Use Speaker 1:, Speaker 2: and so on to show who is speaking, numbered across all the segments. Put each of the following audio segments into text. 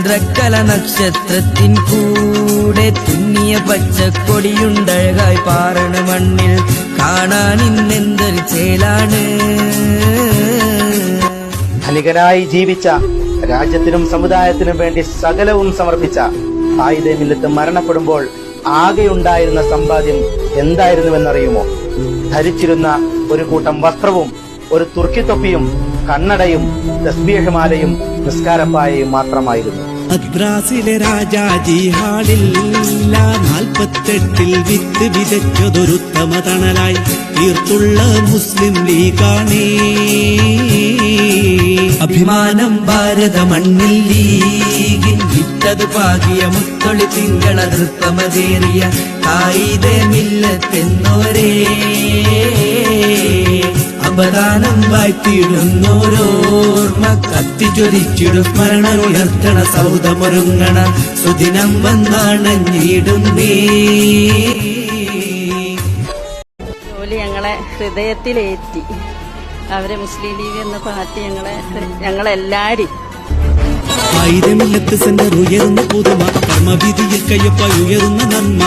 Speaker 1: ചന്ദ്രക്കല നക്ഷത്രത്തിൻ കൂടെ തുന്നിയ പച്ചക്കൊടിയുണ്ടഴകായി പാറണ മണ്ണിൽ കാണാൻ ഇന്നെന്തൊരു ചേലാണ്.
Speaker 2: ധനികനായി ജീവിച്ച രാജ്യത്തിനും സമുദായത്തിനും വേണ്ടി സകലവും സമർപ്പിച്ച ആയുധമില്ലത്ത് മരണപ്പെടുമ്പോൾ ആകെയുണ്ടായിരുന്ന സമ്പാദ്യം എന്തായിരുന്നുവെന്നറിയുമോ? ധരിച്ചിരുന്ന ഒരു കൂട്ടം വസ്ത്രവും ഒരു തുർക്കിത്തൊപ്പിയും കണ്ണടയും തസ്ബീഹമാലയും നിസ്കാരപ്പായയും മാത്രമായിരുന്നു.
Speaker 3: മദ്രാസിലെ രാജാജി ഹാളിൽ നാൽപ്പത്തെട്ടിൽ വിത്ത് വിതച്ചതൊരുത്തമ തണലായി തീർത്തുള്ള മുസ്ലിം ലീഗാണേ.
Speaker 1: അഭിമാനം ഭാരത മണ്ണിൽ ലീഗിൻ വിറ്റത് പാകിയ മുത്തൊളി തിങ്കള നൃത്തമതേറിയ കായിക അപദാനം കത്തി കത്തിച്ചൊരിച്ചിടും സ്മരണ ഉയർത്തണ സൗദമൊരുങ്ങണ സുദിനം വന്നാണഞ്ഞിടുന്നേ
Speaker 4: ജോലി ഞങ്ങളെ ഹൃദയത്തിലേറ്റി. അവരെ മുസ്ലിം ലീഗ് എന്ന പാർട്ടി ഞങ്ങളെ ഞങ്ങളെല്ലാരും.
Speaker 3: ആയിരമില്ലത്ത് സെന്റർ ഉയർന്ന പുതുമ. കർമ്മവിധിയിൽ കയ്യപ്പ ഉയർന്ന നന്മ.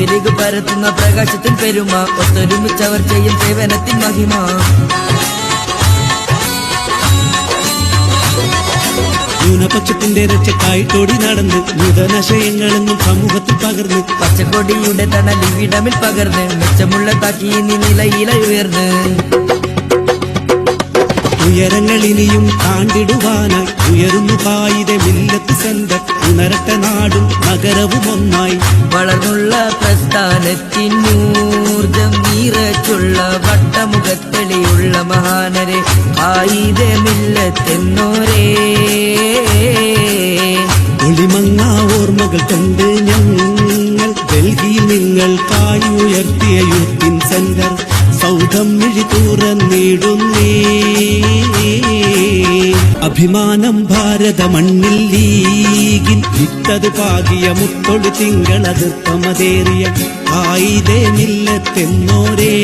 Speaker 1: യുദ്ധലിഗ് പരത്തുന്ന പ്രകാശത്തിൻ പെരുമ ഒത്തൊരുമിച്ചവർ ചെയ്യും സേവനത്തിൻ മഹിമ.
Speaker 3: ന്യൂനപക്ഷത്തിന്റെ രക്ഷക്കായിട്ടോടി നടന്ന് നൂതനശയങ്ങളെന്നും സമൂഹത്തിൽ പകർന്ന്
Speaker 1: പച്ചക്കൊടിയുടെ തണലിൽ ഇവിടമിൽ പകർന്ന് മെച്ചമുള്ള താക്കി നിലയില ഉയർന്ന്.
Speaker 3: ഉയരങ്ങൾ ഇനിയും താണ്ടിടുവാനായി ഉയരുന്നു കായിക മില്ലത്ത് സെന്റർ. ഉണരട്ടെ നാടും നഗരവും ഒന്നായി.
Speaker 1: വളർന്നുള്ള പ്രസ്ഥാനത്തിനൂർജം നീറച്ചുള്ള വട്ടമുഖത്തെളിയുള്ള മഹാനരെ ആയുധമില്ലത്തെന്നോരേ
Speaker 3: ഒളിമങ്ങ ഓർമ്മകൾ കൊണ്ട് ഞങ്ങൾ ഡൽഹിയിൽ നിങ്ങൾക്കായി ഉയർത്തിയ യൂത്തിൻ സെന്റർ. സൗധം മിഴി തുറന്നിടുന്നേ അഭിമാനം ഭാരത മണ്ണിൽ ലീഗിൻ ഇട്ടത് പാകിയ മുത്തൊടു തിങ്കളതിർപ്പമതേറിയ ആയിതേ നില്ലത്തെന്നോരേ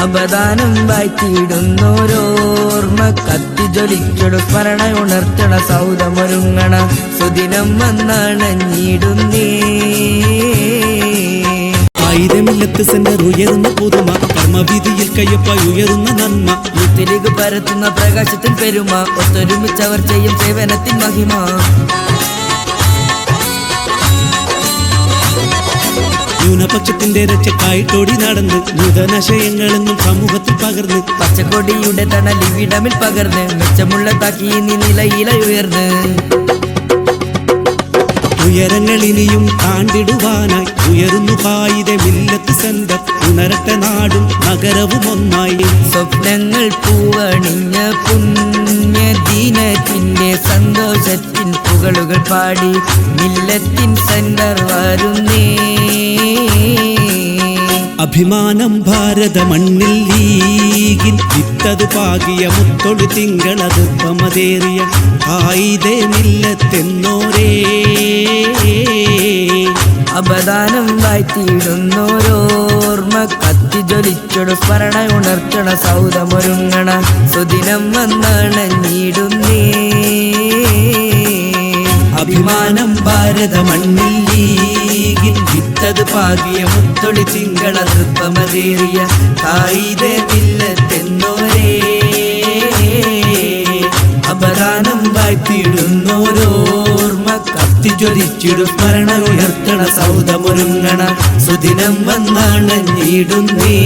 Speaker 1: അവദാനം വായിക്കിടുന്നോരോർമ്മ കത്തി ജ്വലിച്ചൊടു സ്മരണ ഉണർത്തണ സൗദമൊരുങ്ങണ. സുദിനം വന്നാണ് വന്നാണഞ്ഞിടുന്നേ.
Speaker 3: ആയിരമില്ലത്ത് സെന്റർ ഉയരുന്ന പുതുമ. കർമ്മവിധിയിൽ കയ്യപ്പായി ഉയരുന്ന നന്മ.
Speaker 1: യുദ്ധലിഗ് പരത്തുന്ന പ്രകാശത്തിൽ പെരുമ. ഒത്തൊരുമിച്ചവർ ചെയ്യും സേവനത്തിൻ മഹിമ.
Speaker 3: ന്യൂനപക്ഷത്തിന്റെ രക്ഷക്കായിട്ടോടി നടന്ന് നൂതനാശയങ്ങളെന്നും സമൂഹത്തിൽ പകർന്ന്.
Speaker 1: പച്ചക്കൊടിയുടെ തണലിവിടമിൽ പകർന്ന് മെച്ചമുള്ള താക്കി നിലയില ഉയർന്ന്
Speaker 3: ഉയരങ്ങൾ ഇനിയും താണ്ടിടുവാനായി ഉയരുന്നു കായിക മില്ലത്ത് ഉണരട്ട നാടും നഗരവും ഒന്നായി.
Speaker 1: സ്വപ്നങ്ങൾ പൂവണിഞ്ഞ പുണ്യ ദിനത്തിന്റെ സന്തോഷത്തിൻ പുകളുകൾ പാടി മില്ലത്തിൻ സെന്റർ വരുന്നേ.
Speaker 3: അഭിമാനം ഭാരത മണ്ണിൽ ലീഗിൻ വിത്തത് പാകിയ മുത്തൊടു തിങ്കളത് പമതേറിയ ആയിതേ നില്ലത്തെന്നോരേ
Speaker 1: അപദാനം കത്തി ജ്വലിച്ചൊടു സ്മരണ ഉണർത്തണ സൗദമൊരുങ്ങണ സുദിനം വന്നാണഞ്ഞിടുന്നേ.
Speaker 3: അഭിമാനം ഭാരത മണ്ണിൽ ലീഗിൻ വിത്തത് പാകിയ മുത്തൊളി ചിങ്കള നൃത്തമതേറിയ കായിക മില്ലത്തെന്നോരേ. അപദാനം വായ്ത്തിടുന്നോരോർമ്മ കത്തിജ്വലിച്ചിടു സ്മരണ ഉയർത്തണ സൗദമൊരുങ്ങണ സുദിനം വന്നാണഞ്ഞിടുന്നേ.